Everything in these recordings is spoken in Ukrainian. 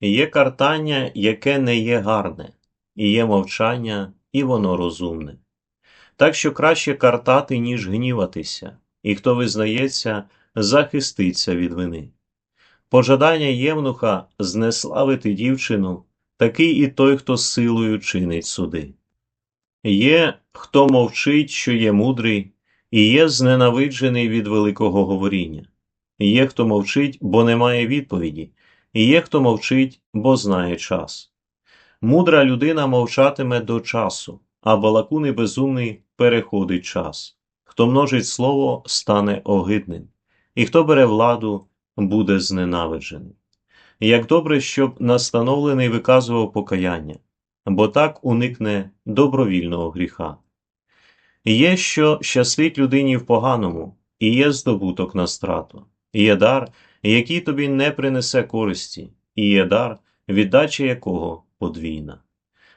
Є картання, яке не є гарне, і є мовчання, і воно розумне. Так що краще картати, ніж гніватися, і хто визнається, захиститься від вини. Пожадання євнуха знеславити дівчину, такий і той, хто силою чинить суди. Є, хто мовчить, що є мудрий, і є зненавиджений від великого говоріння. Є, хто мовчить, бо не має відповіді, і є, хто мовчить, бо знає час. Мудра людина мовчатиме до часу, а балакуни безумний переходить час. Хто множить слово, стане огидним, і хто бере владу, буде зненавиджений. Як добре, щоб настановлений виказував покаяння, бо так уникне добровільного гріха. Є, що щастить людині в поганому, і є здобуток на страту, є дар, який тобі не принесе користі, і є дар, віддача якого подвійна.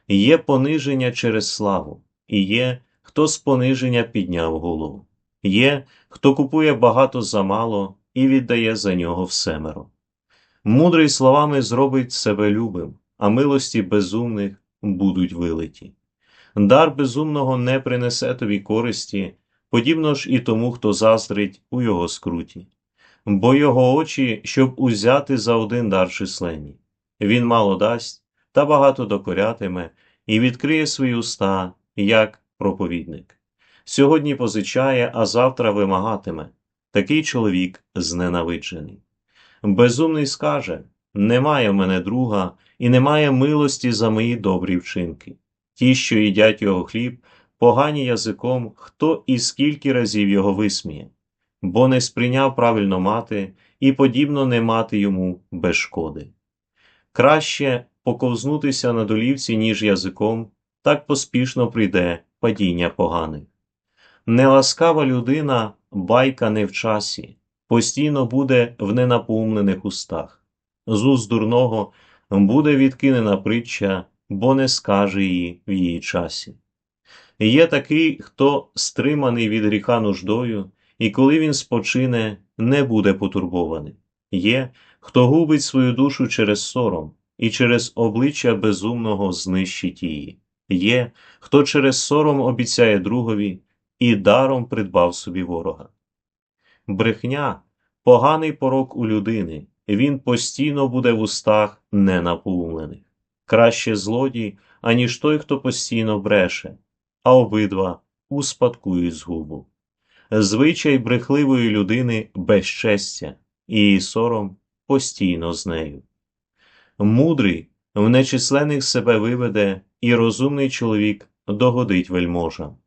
Є пониження через славу, і є, хто з пониження підняв голову, є, хто купує багато за мало і віддає за нього всемеро. Мудрий словами зробить себе любим, а милості безумних будуть вилиті. Дар безумного не принесе тобі користі, подібно ж і тому, хто заздрить у його скруті, бо його очі, щоб узяти за один дар численні. Він мало дасть та багато докорятиме і відкриє свої уста, як проповідник. Сьогодні позичає, а завтра вимагатиме. Такий чоловік зненавиджений. Безумний скаже Немає в мене друга і немає милості за мої добрі вчинки. Ті, що їдять його хліб, погані язиком, хто і скільки разів його висміє, бо не сприйняв правильно мати і подібно не мати йому без шкоди. Краще поковзнутися на долівці, ніж язиком, так поспішно прийде падіння поганих. Неласкава людина, байка не в часі, постійно буде в ненапоумлених устах. З уст дурного буде відкинена притча, бо не скаже її в її часі. Є такий, хто стриманий від гріха нуждою, і коли він спочине, не буде потурбований. Є, хто губить свою душу через сором, і через обличчя безумного знищить її. Є, хто через сором обіцяє другові і даром придбав собі ворога. Брехня поганий порок у людини, він постійно буде в устах ненапоумлених. Краще злодій, аніж той, хто постійно бреше, а обидва успадкують згубу. Звичай брехливої людини безчестя, і сором постійно з нею. Мудрий в нечисленних себе виведе, і розумний чоловік догодить вельможам.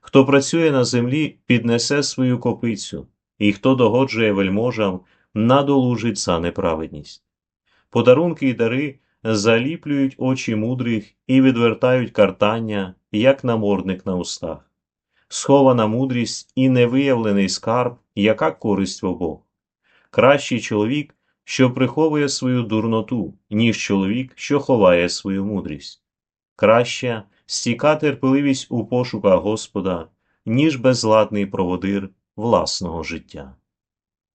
Хто працює на землі, піднесе свою копицю, і хто догоджує вельможам, надолужить за неправедність. Подарунки й дари заліплюють очі мудрих і відвертають картання, як намордник на устах. Схована мудрість і невиявлений скарб, яка користь в обох. Кращий чоловік, що приховує свою дурноту, ніж чоловік, що ховає свою мудрість. Краще стіка терпеливість у пошуках Господа, ніж безладний проводир власного життя.